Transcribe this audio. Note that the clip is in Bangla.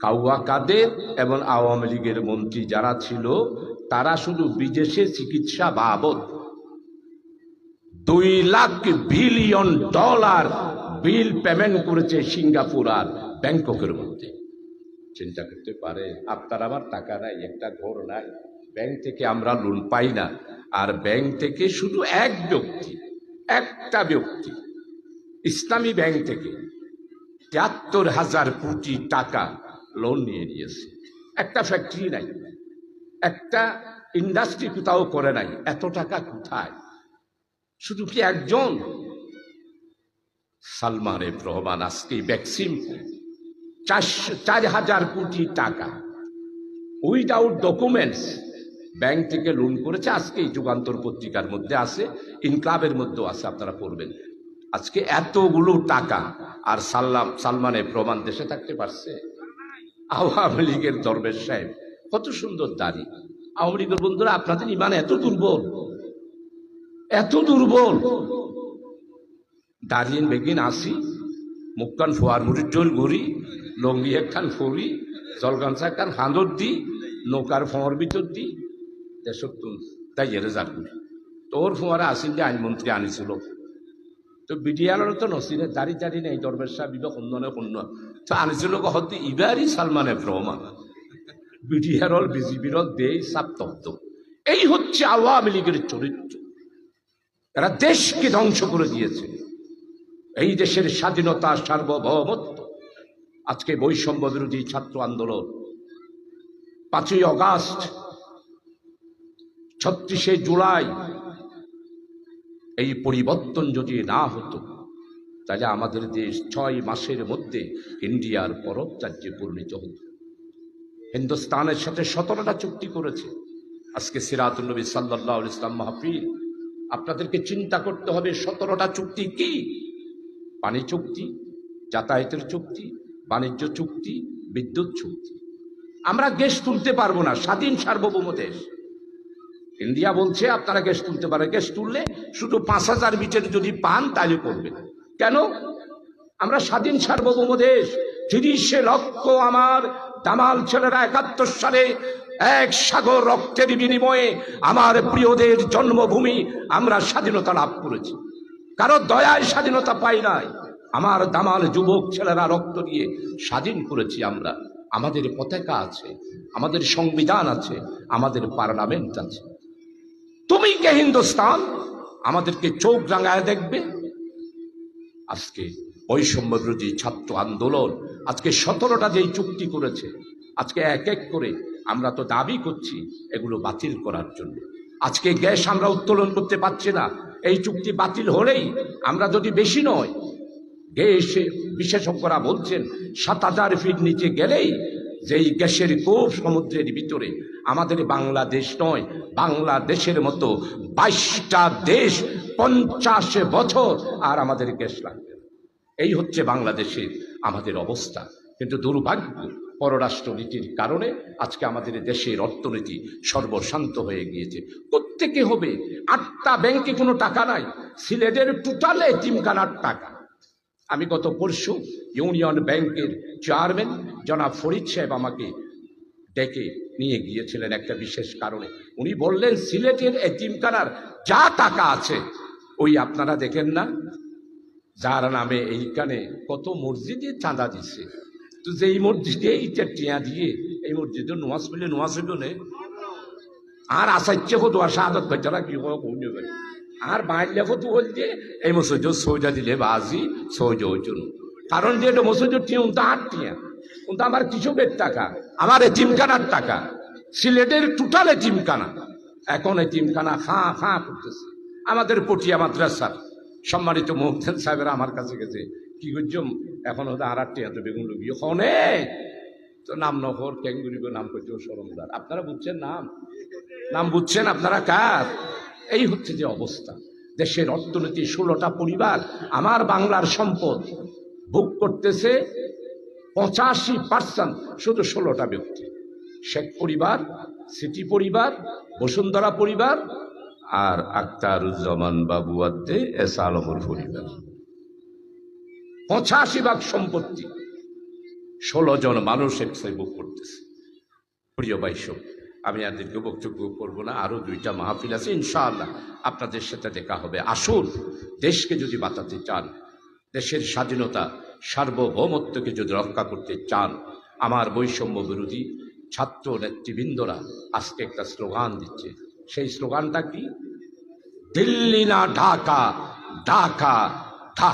কাউয়া কাদের এবং আওয়ামী লীগের মন্ত্রী যারা ছিল, তারা শুধু বিদেশে চিকিৎসা বাবদ। দুই lakh billion dollar bill payment করেছে সিঙ্গাপুর আর ব্যাংককের মধ্যে। চিন্তা করতে পারে আপনার আবার টাকা নাই, একটা ঘর নাই। ব্যাংক থেকে আমরা লোন পাই না, আর ব্যাংক থেকে শুধু এক ব্যক্তি, একটা ব্যক্তি, ইসলামী ব্যাংক থেকে তিয়াত্তর হাজার কোটি টাকা লোন নিয়ে নিয়েছে। একটা ফ্যাক্টরি নাই। একটা ইন্ডাস্ট্রি কোথাও করে নাই। এত টাকা কোথায়? শুধু কি একজন? সালমানের রহমান আজকে ভ্যাকসিন চারশো চার হাজার কোটি টাকা। উইদাউট ডকুমেন্টস ব্যাংক থেকে লোন করেছে। আজকে এই যুগান্তর পত্রিকার মধ্যে আছে ইনক্লাবের মধ্যেও আছে, আপনারা পড়বেন। আজকে এতগুলো টাকা আর সাল্লাম সালমানের প্রমাণ দেশে থাকতে পারছে? আওয়ামী লীগের দরবেশ সাহেব, কত সুন্দর দাড়ি। আওয়ামী লীগের বন্ধুরা, আপনাদের ইমান এত দুর্বল এত দুর্বল। দাঁড়িয়ে বেগিন আসি, মুখখান ফোয়ার মুড়ির জল ঘুরি, লঙ্গি একখান ফরি জলগামছা একখান হাঁদর দি, নৌকার ফোঁয়ার ভিতর দি দেশক তুন তাই এরে যাক তোর ফোঁয়ারা আসিল যে আইনমন্ত্রী আনিছিল। তো বিডিআর তো নসিনে দাড়ি দাড়ি নেই, দরবেশ সাহেব বিবে সন্ধানে শূন্য তো আনিছিল কহতে ইবারই সালমানে রহমান বিডিআর হল বিজেপির হল দেই সাপ এই হচ্ছে আওয়ামী লীগের চরিত্র এরা দেশকে ধ্বংস করে দিয়েছে। এই দেশের স্বাধীনতা, সার্বভৌমত্ব। আজকে বৈষম্য বিরোধী ছাত্র আন্দোলন। পাঁচই অগাস্ট, ছত্রিশে জুলাই। এই পরিবর্তন যদি না হতো তাহলে আমাদের দেশ ছয় মাসের মধ্যে ইন্ডিয়ার পরব রাজ্যে পরিণত হতো হিন্দুস্তানের সাথে সতেরোটা চুক্তি করেছে। আজকে সিরাতুল নবী সাল্লাহ ইসলাম মাহফিল। আপনাদেরকে চিন্তা করতে হবে, সতেরোটা চুক্তি কি? পানি চুক্তি, যাতায়াতের চুক্তি, বাণিজ্য চুক্তি, বিদ্যুৎ চুক্তি। আমরা গ্যাস তুলতে পারব না, স্বাধীন সার্বভৌম দেশ। ইন্ডিয়া বলছে, আপনারা গ্যাস তুলতে পারে গ্যাস তুললে শুধু পাঁচ হাজার মিটার যদি পান, তাহলে করবেন। কেন? আমরা স্বাধীন সার্বভৌম দেশ তিরিশে লক্ষ আমার দামাল ছেলেরা একাত্তর সালে এক সাগর রক্তের বিনিময়ে আমার প্রিয়দের জন্মভূমি আমরা স্বাধীনতা লাভ করেছি। কারও দয়ায় স্বাধীনতা পাই নাই। আমার দামাল যুবক ছেলেরা রক্ত দিয়ে স্বাধীন করেছি আমরা। আমাদের পতাকা আছে, আমাদের সংবিধান আছে, আমাদের পার্লামেন্ট আছে। তুমি কে হিন্দুস্তান? আমাদেরকে চোখ রাঙায় দেখবে। আজকে বৈষম্য বিরোধী ছাত্র আন্দোলন, আজকে সতেরোটা যেই চুক্তি করেছে, আজকে এক এক করে আমরা তো দাবি করছি এগুলো বাতিল করার জন্য। আজকে গ্যাস আমরা উত্তোলন করতে পারছি না, এই চুক্তি বাতিল হলেই আমরা যদি বেশি নয়, গ্যাস বিশেষজ্ঞরা বলছেন সাত হাজার ফিট নিচে গেলেই যেই গ্যাসের কোপ সমুদ্রের ভিতরে, আমাদের বাংলাদেশ নয়, বাংলাদেশের মতো বাইশটা দেশ পঞ্চাশ বছর আর আমাদের গ্যাস লাগবে এই হচ্ছে বাংলাদেশের আমাদের অবস্থা। কিন্তু দুর্ভাগ্য, পররাষ্ট্রনীতির কারণে আজকে আমাদের দেশের অর্থনীতি সর্বশান্ত হয়ে গিয়েছে। প্রত্যেকে হবে? আটটা ব্যাংকে কোনো টাকা নাই। সিলেটের টোটালে এতিমখানার টাকা। আমি গত পরশু ইউনিয়ন ব্যাংকের চেয়ারম্যান জনাব ফরিদ সাহেব আমাকে ডেকে নিয়ে গিয়েছিলেন একটা বিশেষ কারণে। উনি বললেন, সিলেটের এতিমখানার যা টাকা আছে ওই আপনারা দেখেন না? যার নামে এইখানে কত মসজিদে চাঁদা দিছে। তো যে এই মসজিদে এইটা টিয়া দিয়ে এই মসজিদে নোয়াজ পেলে নোয়াজ হইল নে। আর আসাইছে হতো আর শাহাদত বেচারা কি হয় কোন যাবে আর বাইরে হতো হল যে এই মসজিদ সৌজা দিলে বাজি, সৌজ হইছিল কারণ যে এটা মসজিদ টিয়া উনতা আট টিয়া। উনতা আমার কৃষকের টাকা, আমার এতিমখানার টাকা। সিলেটের টোটাল এতিমখানা এখন এতিমখানা খাঁ খাঁ করতেছে। আমাদের পটিয়া মাদ্রাসার সম্মানিত মোহতেন সাহেবেরা আমার কাছে গেছে, কি করছ? এখন হয়তো আর আটটি এত বেগুন লুকিয়ে হনে তো নাম নহর ক্যাঙ্গুরিব নাম করছে সরমদার। আপনারা বুঝছেন নাম? নাম বুঝছেন আপনারা কার? এই হচ্ছে যে অবস্থা। দেশের অর্থনীতি ষোলোটা পরিবার, আমার বাংলার সম্পদ ভোগ করতেছে পঁচাশি পার্সেন্ট শুধু ষোলোটা ব্যক্তি। শেখ পরিবার, সিটি পরিবার, বসুন্ধরা পরিবার আর আক্তারুজ্জামান বাবু আদ্দে এস আলমর পরিবার পঁচাশি ভাগ সম্পত্তি, ষোলো জন মানুষ এক্সাই বুক করতেছে। প্রিয় বাইশক আমি আর দীর্ঘ বক্তব্য করব না আরও দুইটা মাহফিল আছে, ইনশাআল্লাহ আপনাদের সাথে দেখা হবে। আসুন, দেশকে যদি বাঁচাতে চান, দেশের স্বাধীনতা, সার্বভৌমত্বকে যদি রক্ষা করতে চান, আমার বৈষম্য বিরোধী ছাত্র নেতৃবৃন্দরা আজকে একটা স্লোগান দিচ্ছে সেই স্লোগানটা কি দিল্লি না ঢাকা ঢাকা ঢাকা